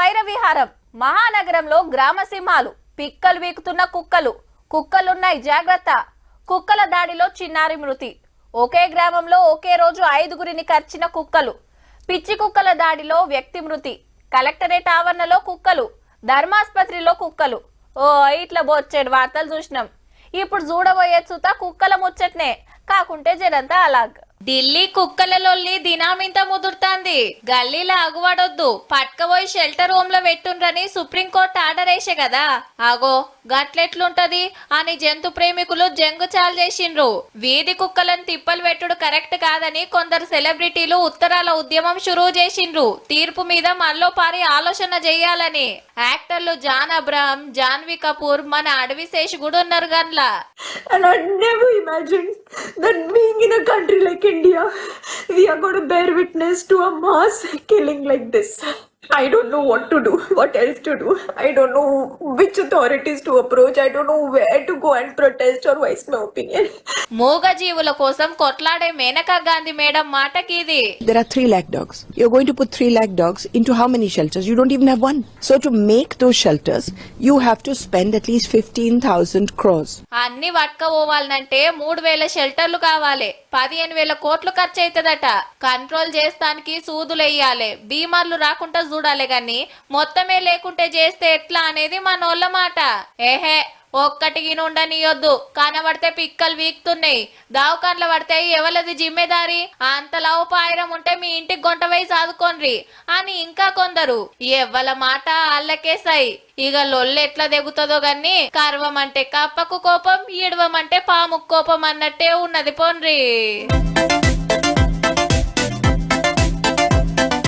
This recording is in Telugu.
వైరవిహారం. మహానగరంలో గ్రామ సింహాలు పిక్కలు వీకుతున్న కుక్కలు. కుక్కలున్నాయి జాగ్రత్త. కుక్కల దాడిలో చిన్నారి మృతి. ఒకే గ్రామంలో ఒకే రోజు ఐదుగురిని కర్చిన కుక్కలు. పిచ్చి కుక్కల దాడిలో వ్యక్తి మృతి. కలెక్టరేట్ ఆవరణలో కుక్కలు. ధర్మాసుపత్రిలో కుక్కలు. ఓ ఇట్లా బొచ్చేడు వార్తలు చూసినాం. ఇప్పుడు చూడబోయే చూత కుక్కల ముచ్చట్నే. కాకుంటే జనంతా అలాగ్. ఢిల్లీ కుక్కల లొల్లి దినామింత ముదురుతాంది. గల్లీల అగువడొద్దు. పట్కపోయి షెల్టర్ హోమ్లో పెట్టుండ్రని సుప్రీంకోర్టు ఆర్డర్ వేసే కదా. ఆగో గట్లెట్లుంటది? అని జంతు ప్రేమికులు జంగు చాలు చేసిండ్రు. వీధి కుక్కలను తిప్పలు పెట్టుడు కరెక్ట్ కాదని కొందరు సెలబ్రిటీలు ఉత్తరాల ఉద్యమం షురువు చేసిండ్రు. తీర్పు మీద మళ్ళో పారి ఆలోచన చేయాలని. యాక్టర్లు జాన్ అబ్రహం జాన్వీ కపూర్ మన అడవి శేష్ కూడా ఉన్నారు గన్లా. And I never imagined that being in a country like India, we are going to bear witness to a mass killing like this. I don't know what to do, what else to do. I don't know which authorities to approach. I don't know where to go and protest or voice my opinion. మూగ జీవుల కోసం కొట్లాడే మేనకా గాంధీ మేడం మాటకిది There are 3 lakh dogs. You're going to put 3 lakh dogs into how many shelters? You don't even have one. So to make those shelters, you have to spend at least 15,000 crores. అన్ని పట్టుకపోవాలంటే మూడు వేల షెల్టర్లు కావాలి పదిహేను వేల కోట్లు ఖర్చు అవుతుందట కంట్రోల్ చేస్తానికి సూదులు బీమార్లు రాకుండా చూడాలి గాని మొత్తమే లేకుంటే చేస్తే ఎట్లా అనేది మనోళ్ళ మాట. ఏహే ఒక్కటికి ఉండనియొద్దు కనబడితే పిక్కలు వీక్తున్నాయి. దావకాన్ల పడితే ఎవలది జిమ్మెదారి? అంతలా పాయిరం ఉంటే మీ ఇంటికి గొంట వేయి సాదుకోండ్రి. అని ఇంకా కొందరు. ఎవ్వల మాట అల్లకేసాయి ఇక లొల్లు ఎట్లా దిగుతుందో గాని కర్వమంటే కప్పకు కోపం ఈడవమంటే పాముకు కోపం అన్నట్టే ఉన్నది పోన్రి.